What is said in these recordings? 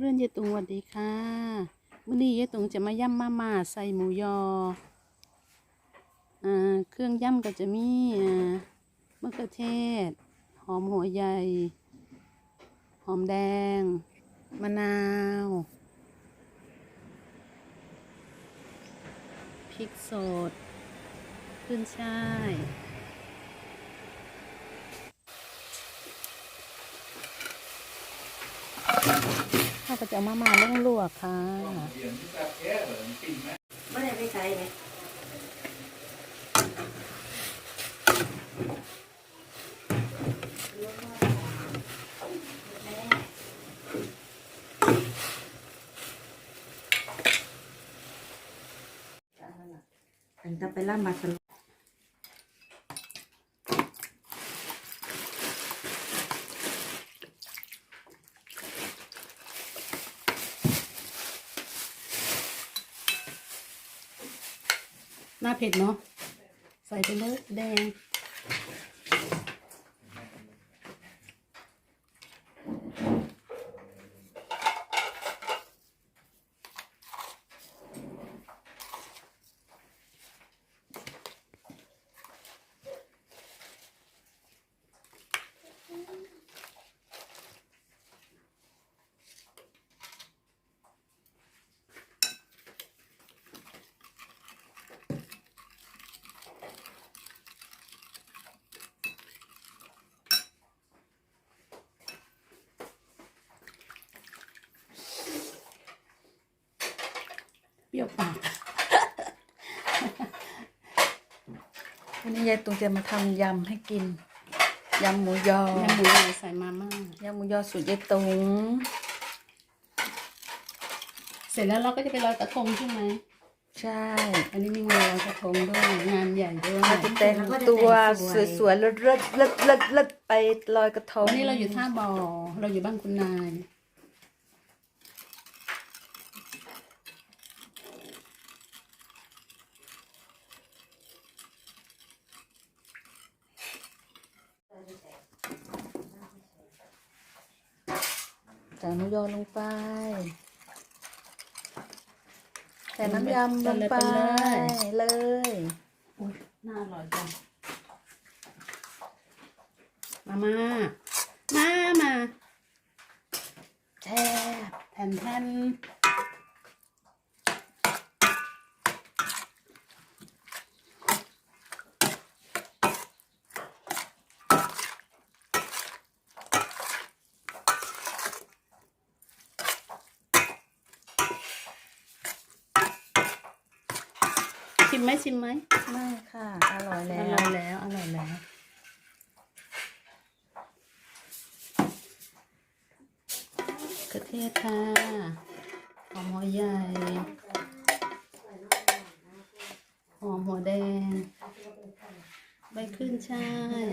เรื่องยายตุงสวัสดีค่ะมื้อนี้ยายตุงจะมาย่ำมาม่าใส่หมูยออ่าเครื่องย่ำก็จะมีอ่ามะเขือเทศ หอมหัวใหญ่ หอมแดง มะนาวพริกสดขึ้นช่าย ก็จะเอามาม่าลงลวกค่ะไม่ได้ไปใส่ไหมอันจะไปล่ามาส หน้าเผ็ดเนาะ ใส่ไปเลยแดง รี้ยวปาก วันนี้ยายตุงจะมาทำยำให้กิน ยำหมูยอ ยำหมูยอใส่มาม่ายำหมูยอสูตรยายตุง เสร็จแล้วเราก็จะไปลอยกระทงใช่ไหม ใช่ อันนี้มีงานลอยกระทงด้วย งานใหญ่ด้วยเราจะแต่งตัวสวยๆเลิศเลิศเลิศเลิศเลิศไปลอยกระทงวันนี้เราอยู่ท่าบ่อ เราอยู่บ้านคุณนาย ส่หมูยอลงไป ใส่น้ำยำลงไปเลย อุ๊ยน่าอร่อยจังมาม่ามามาแช่บแผ่นแผ่น ชิมไหมชิมไหมไม่ค่ะ อร่อยอแล้ร่อยวแล้วอร่อยแล้วกระเทศค่ะหอมหัวใหญ่หอมหัวแดงใบขึ้นช่าย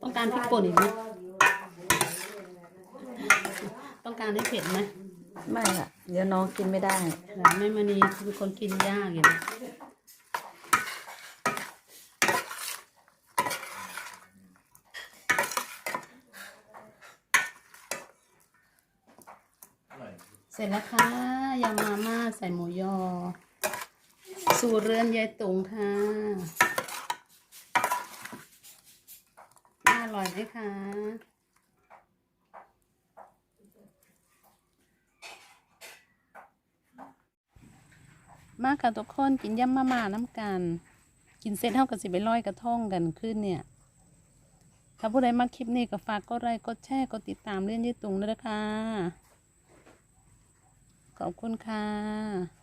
ต้องการพริกป่นอีกไหมต้องการให้เผ็ดไหมไม่ค่ะ เดี๋ยวน้องกินไม่ได้หลานแม่มณีเป็นคนกินยากอยู่นะเสร็จแล้วค่ะยำมาม่าใส่หมูยอ สูตรเรือนยายตุงค่ะน่าอร่อยไหมคะ มากค่ะทุกคนกินยำมาม่าน้ำกัน กินเสร็จเท่ากับสิไปลอยกระท่องกันขึ้นเนี่ยถ้าผู้ใดมาคลิปนี้ก็ฝากกดไลค์กดแชร์กดติดตามเรื่องยี่ตุงด้วยนะคะขอบคุณค่ะ